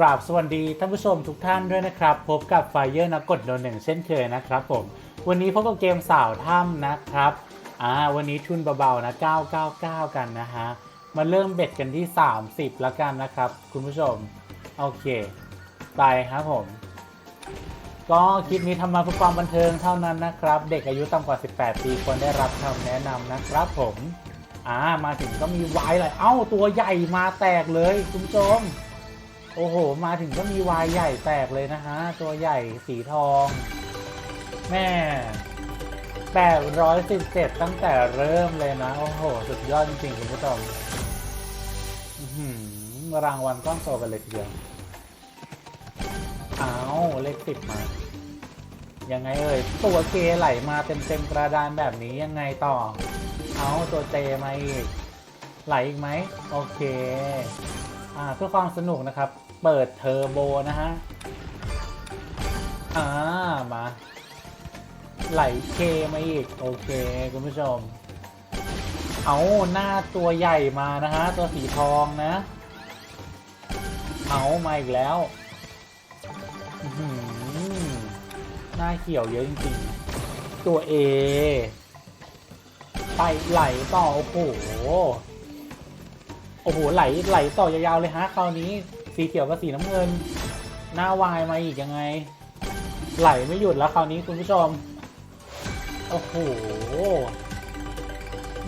กราบสวัสดีท่านผู้ชมทุกท่านด้วยนะครับ พบกับไฟเยอร์นักกดโดนหนึ่งเช่นเคยนะครับผม วันนี้พบกับเกมสาวถ้ำนะครับอ่าวันนี้ทุนเบาๆนะ 999 กันนะฮะ มาเริ่มเบ็ดกันที่ 30 แล้วกันนะครับ คุณผู้ชม โอเค ไปครับผม ก็คลิปนี้ทำมาเพื่อความบันเทิงเท่านั้นนะครับ เด็กอายุต่ำกว่า 18 ปีควรได้รับคำแนะนำนะครับผมอ่ามาถึงก็มีไวายเลยเอ้าตัวใหญ่มาแตกเลยคุณผู้ชม โอ้โห มาถึงก็มีวายใหญ่แตกเลยนะฮะ ตัวใหญ่สีทอง แม่817ตั้งแต่เริ่มเลยนะ โอ้โห สุดยอดจริงๆคุณผู้ชมรางวัลก้อนโตกันเลยทีเดียวเอาเลขสิบมา ยังไงเอ่ย ตัวเกไหลมาเต็มๆกระดานแบบนี้ยังไงต่อ เอาตัวเจมาอีก ไหลอีกไหม โอเค อ่าเพื่อความสนุกนะครับ เปิดเทอร์โบนะฮะ อ่า มา ไหลเคมาอีก โอเคคุณผู้ชม เอาหน้าตัวใหญ่มานะฮะ ตัวสีทองนะ เอามาอีกแล้วหือหน้าเขียวเยอะจริงๆ ตัว A ไปไหลต่อ โอ้โห โอ้โห ไหลไหลต่อยาวๆเลยฮะคราวนี้ สีเขียวกับสีน้ำเงิน หน้าวายมาอีกยังไง ไหลไม่หยุดแล้วคราวนี้คุณผู้ชม โอ้โห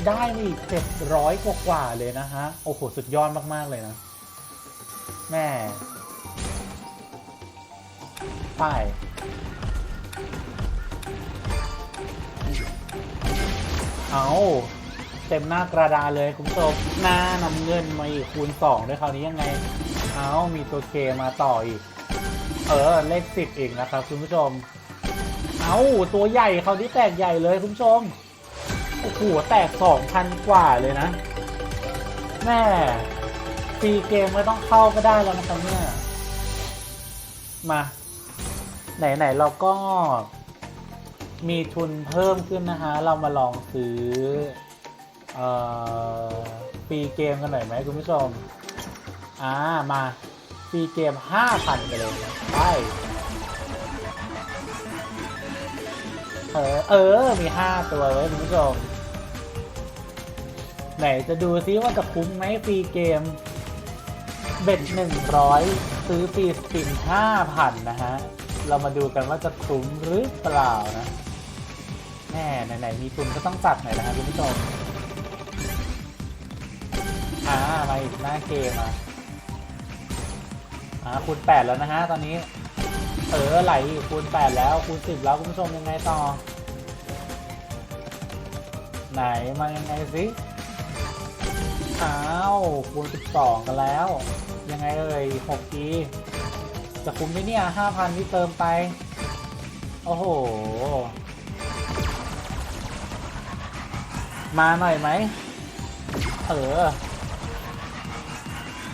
ได้มาอีกเจ็ดร้อยกว่าเลยนะฮะ โอ้โห สุดยอดมาก ๆ เลยนะ แม่ไปเอาเต็มหน้ากระดาษเลยคุณผู้ชมหน้านำเงินมาอีกคูณสองด้วยคราวนี้ยังไง เอามีตัวเคมาต่ออีก เออ เลขสิบอีกนะครับคุณผู้ชม เอาตัวใหญ่คราวนี้แตกใหญ่เลยคุณผู้ชม โอ้โห แตกสองพันกว่าเลยนะ แม่ฟรีเกมไม่ต้องเข้าก็ได้แล้วนะครับเนี่ย มา ไหน ๆ เราก็มีทุนเพิ่มขึ้นนะฮะ เรามาลองซื้อ เอ่อฟรีเกมกันหน่อยไหมคุณผู้ชม อ่า มาฟรีเกม 5,000 ไปเลยไปเออ เออ มี 5 ตัวเลยคุณผู้ชม ไหนจะดูซิว่าจะคุ้มไหมฟรีเกม เบ็ด 100 ซื้อฟรีสปิน 5,000 นะฮะ เรามาดูกันว่าจะคุ้มหรือเปล่านะแน่ไหนๆมีทุนก็ต้องจัดหน่อยนะครับคุณผู้ชมอ่ามาอีกหน้าเกมอะ อ่าคูณแปดแล้วนะฮะตอนนี้ เออไหลคูณแปดแล้วคูณสิบแล้วคุณผู้ชมยังไงต่อ ไหนมายังไงสิอ้าวคูณสิบสองกันแล้ว ยังไงเอ่ยหกทีจะคุ้มไหมเนี่ยห้าพันที่เติมไป โอ้โห มาหน่อยไหม เออ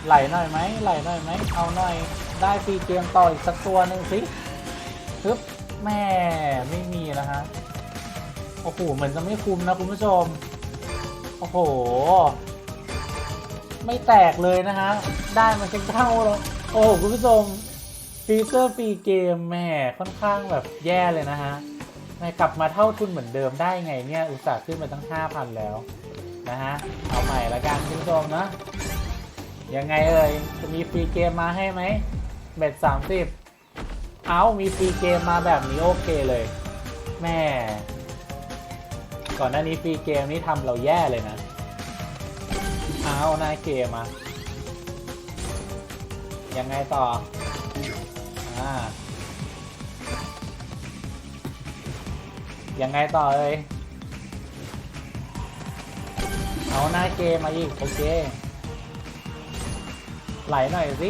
ไหลหน่อยไหมไหลหน่อยไหมเอาหน่อย ได้ฟรีเกมต่ออีกสักตัวหนึ่งสิฮึบแม่ไม่มีแล้วฮะโอ้โหเหมือนจะไม่คุ้มนะคุณผู้ชมโอ้โห ไม่แตกเลยนะฮะได้มาแค่เท่าแล้วโอ้โหคุณผู้ชมฟีเซอร์ฟรีเกมแหม่ค่อนข้างแบบแย่เลยนะฮะแหม่กลับมาเท่าทุนเหมือนเดิมได้ไงเนี่ย อุตส่าห์ขึ้นมาตั้ง 5,000 แล้วนะฮะ เอาใหม่ละกันคุณผู้ชมนะ ยังไงเอ่ยจะมีฟรีเกมมาให้ไหมเบ็ดสามสิบเอามีฟรีเกมมาแบบนี้โอเคเลยแม่ก่อนหน้านี้ฟรีเกมนี่ทำเราแย่เลยนะเอาหน้าเกมมายังไงต่ออ่ายังไงต่อเลยเอาหน้าเกมมาอีกโอเค ไหลหน่อยสิ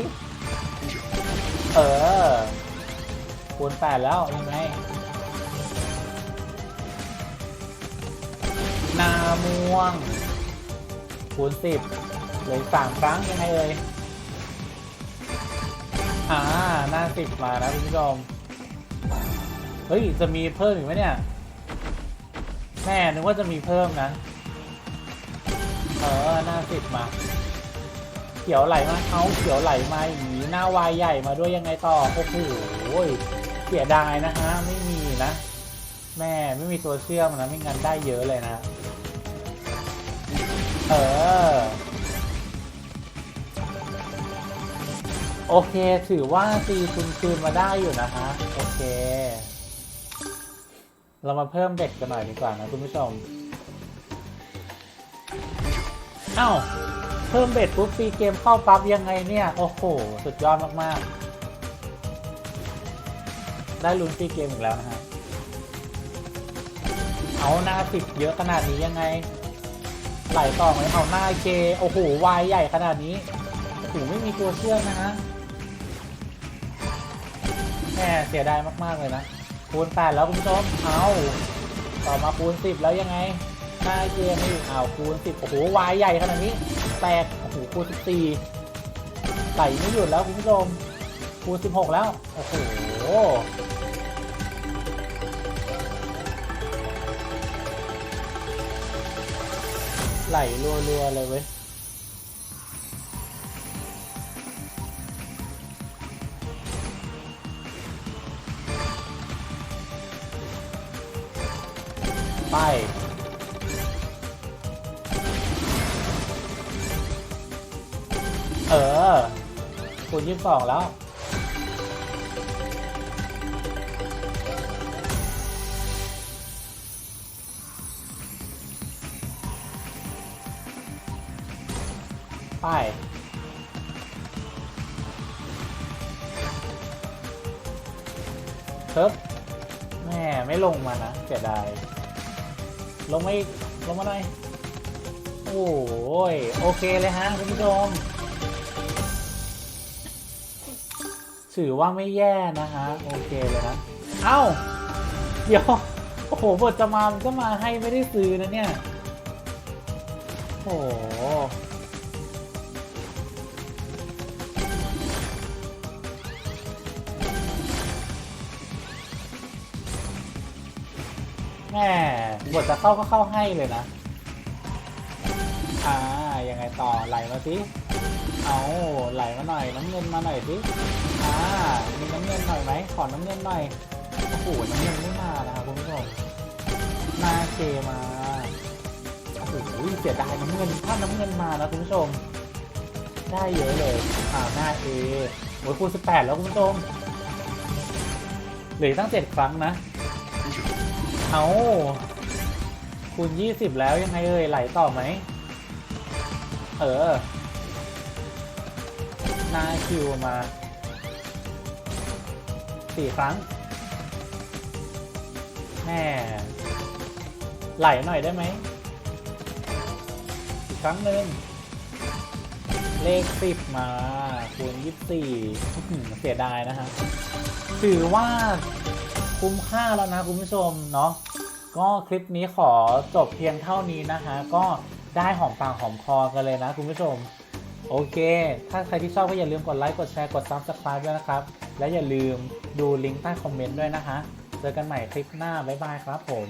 เออ คูณแปดแล้วยังไง นาม่วง คูณสิบเหลือสามครั้งยังไงเอ่ยอ่า หน้าสิบมานะคุณผู้ชม เฮ้ย จะมีเพิ่มอีกไหมเนี่ย แม่นึกว่าจะมีเพิ่มนะ เออ หน้าสิบมา ขียวไหลมาเอาเขียวไหลมาอย่างนี้หน้าวายใหญ่มาด้วยยังไงต่อโอ้โหเสียดายนะฮะไม่มีนะแม่ไม่มีตัวเชื่อมนะไม่งั้นได้เยอะเลยนะ เออ โอเคถือว่าตีคุณคืนมาได้อยู่นะฮะโอเค เรามาเพิ่มเบ็ดกันหน่อยดีกว่านะคุณผู้ชม เอ้า พิ่มเบ็ดปุ๊บฟรีเกมเข้าปั๊บยังไงเนี่ย โอ้โห สุดยอดมากๆ ได้ลุ้นฟรีเกมอีกแล้วนะฮะ เอาหน้าสิบเยอะขนาดนี้ยังไง ไหลต่อไหมเอาหน้าเค โอ้โห วายใหญ่ขนาดนี้โอ้โหไม่มีตัวเชื่อมนะฮะแหมเสียดายมากๆเลยนะ คูณแปดแล้วคุณผู้ชมเอาต่อมาคูณสิบแล้วยังไงหน้าเกมนี่อ้าวคูณสิบโอ้โหวายใหญ่ขนาดนี้ แตก โอ้โหคูณสิบสี่ไหลไม่หยุดแล้วคุณผู้ชมคูณสิบหกแล้ว โอ้โหไหลรัวๆ เลยเว้ยไป เออคูณยี่สิบสองแล้ว ไปเครับแม่ไม่ลงมานะเสียดาย ลงมาอีกลงมาหน่อยโอ้ย โอเคเลยฮะ คุณผู้ชม ถือว่าไม่แย่นะฮะ โอเคเลยนะ เอ้า เดี๋ยว โอ้โห บทจะมามันก็มาให้ไม่ได้ซื้อนะเนี่ย โอ้โห แม่บทจะเข้าก็เข้าให้เลยนะอ่า ต่อไหลมาสิเอาไหลมาหน่อยน้ำเงินมาหน่อยสิอ่ามีน้ำเงินหน่อยไหมขอน้ำเงินหน่อยโอ้โหน้ำเงินไม่มานะครับคุณผู้ชมหน้าเกมาโอ้โหเสียดายน้ำเงินถ้าน้ำเงินมานะคุณผู้ชม ได้เยอะเลยอ่าหน้าเอโอ้ยคูณสิบแปดแล้วคุณผู้ชมเหลือตั้งเจ็ดครั้งนะเอาคูณยี่สิบแล้วยังไงเอ่ยไหลต่อไหม เออหน้าคิวมาสี่ครั้งแม่ไหลหน่อยได้ไหมอีกครั้งหนึ่งเลขสิบมาคูณยี่สี่เสียดายนะฮะถือว่าคุ้มค่าแล้วนะคุณผู้ชมเนาะก็คลิปนี้ขอจบเพียงเท่านี้นะคะก็ ได้หอมปากหอมคอกันเลยนะคุณผู้ชม โอเค ถ้าใครที่ชอบก็อย่าลืมกดไลค์กดแชร์กด Subscribe ด้วยนะครับ และอย่าลืมดูลิงก์ใต้คอมเมนต์ด้วยนะคะ เจอกันใหม่คลิปหน้า บ๊ายบายครับผม